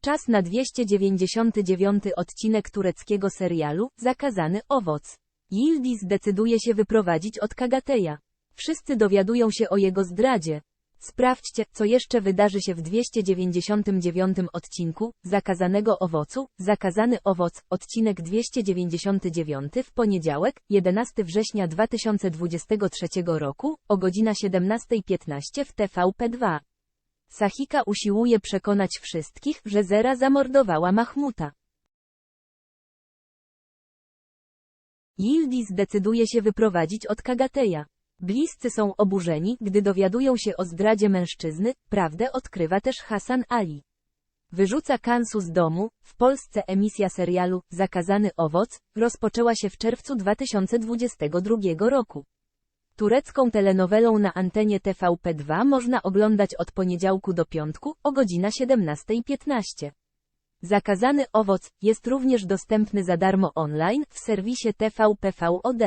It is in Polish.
Czas na 299 odcinek tureckiego serialu Zakazany owoc. Yildiz decyduje się wyprowadzić od Kagateja. Wszyscy dowiadują się o jego zdradzie. Sprawdźcie, co jeszcze wydarzy się w 299 odcinku Zakazanego owocu. Zakazany owoc, odcinek 299 w poniedziałek, 11 września 2023 roku, o godzina 17.15 w TVP2. Sahika usiłuje przekonać wszystkich, że Zera zamordowała Mahmuta. Yildiz decyduje się wyprowadzić od Kagateja. Bliscy są oburzeni, gdy dowiadują się o zdradzie mężczyzny, prawdę odkrywa też Hasan Ali. Wyrzuca Kansu z domu, w Polsce emisja serialu Zakazany owoc rozpoczęła się w czerwcu 2022 roku. Turecką telenowelą na antenie TVP2 można oglądać od poniedziałku do piątku o godzina 17.15. Zakazany owoc jest również dostępny za darmo online w serwisie TVP VOD.